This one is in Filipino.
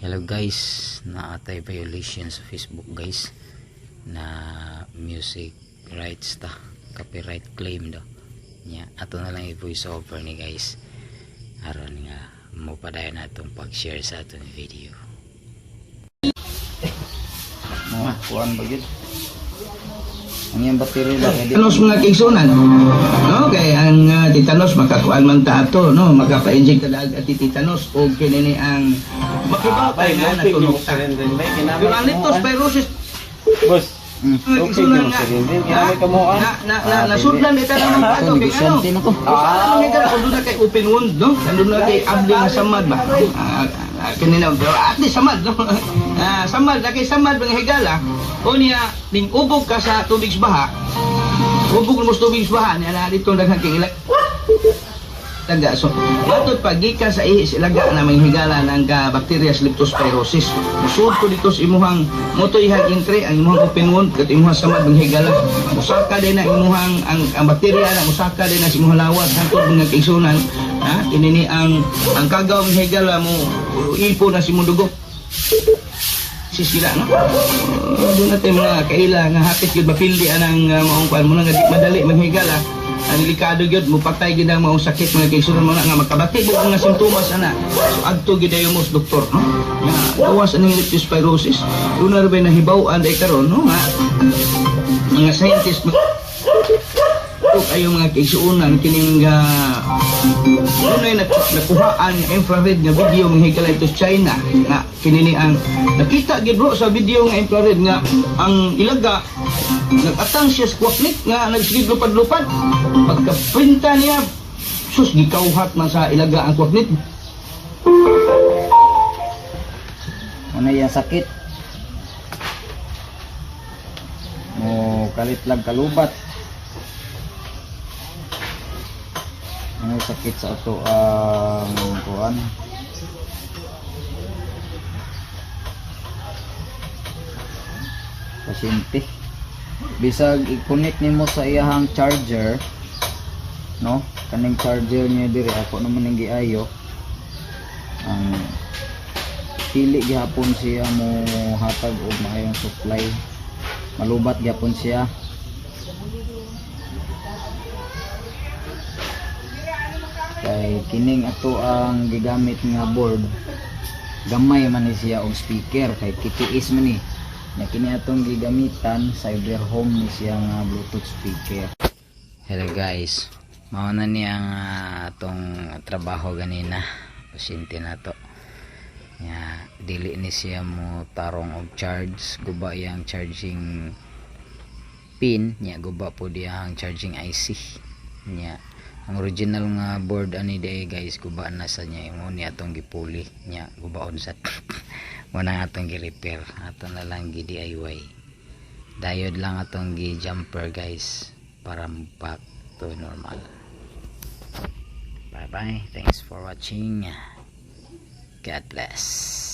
Hello guys, naatay violation sa Facebook guys na music rights ta, copyright claim do. Nya, ato na lang i-voice over ni guys. Aron nga mo padayon atong pag-share sa atong video. Mga kuhan ba yun? Ang yung eh, di- Titanos mga kigsunan. No, kay ang uh, titanos makakuan man ta ato, no, makapa-inject ta at titanos o kinini ang makibaw Bay, tayo na yung natunog ta. Pero ang leptospirosis Boss, kigsunan yung nga. Kinamay ka mo ah. Na na na nasudlan ita lang ng pato kay ano. Na. Ah, ano nga na kay open wound, no? Nandun na kay abli nga samad ba? Ah, ah, kanina pero at least samad, no? Ah, samad, kay samad mga higala. O niya, ning ubog ka sa tubig baha. Ubog mo sa tubig baha, niya na dito daghang kay ilag. Taga, so, matod pagikan sa ihis ilaga na may higala ng ka bacteria leptospirosis. Musud ko dito sa imuhang motoy hag entry ang imuhang open wound kat imuhang samad ng higala. Musaka din na imuhang ang, ang bacteria na musaka din na sa imuhang lawat hangtod mga kaigsunan. Ha? Kinini ang ang kagaw ng higala mo ipo na si dugo. Sisira no. Uh, doon natin mga kaila nga hapit gyud mapildi anang uh, maong kwan mo nga di madali maghigala ang delikado gyud mo patay gyud ang maong sakit mga kaigsunan mo na nga makabati mo mga simptomas ana so adto gyud ayo mo doktor no nga gawas aning leptospirosis una ra ba nahibaw-an day karon no nga mga scientist kayo mga kaigsuunan kining uh, unay na nakuhaan nga infrared nga video ito sa China nga kinini ang nakita gid sa video nga infrared nga ang ilaga nagatang siya sa nga nagsigid lupad-lupad pagkaprinta niya sus gikauhat man sa ilaga ang kwaknik Ano yung sakit? Mo kalit lang kalubat. Ano sakit sa ato ang kuhan? Pasyente. Bisag i-connect nimo sa iyahang charger, no? Kaning charger niya diri ako naman ang giayo. Ang pili gihapon siya mo hatag og maayong supply malubat gihapon siya kay kining ato ang gigamit nga board gamay man ni siya og speaker kay kitiis man ni na kini atong gigamitan cyber home ni siya nga bluetooth speaker Hello guys. Mao na ni ang ah, atong trabaho ganina. Pasyente na to. Ya, dili ni siya mo tarong og charge, guba yang charging pin, nya guba po diya charging IC. Nya, ang original nga board ani day guys, guba na sa nya imo ni atong gipuli. Nya, guba unsat. Muna atong gi-repair, ato na lang gi DIY. Diode lang atong gi jumper guys para back to normal. Bye bye. Thanks for watching. God bless.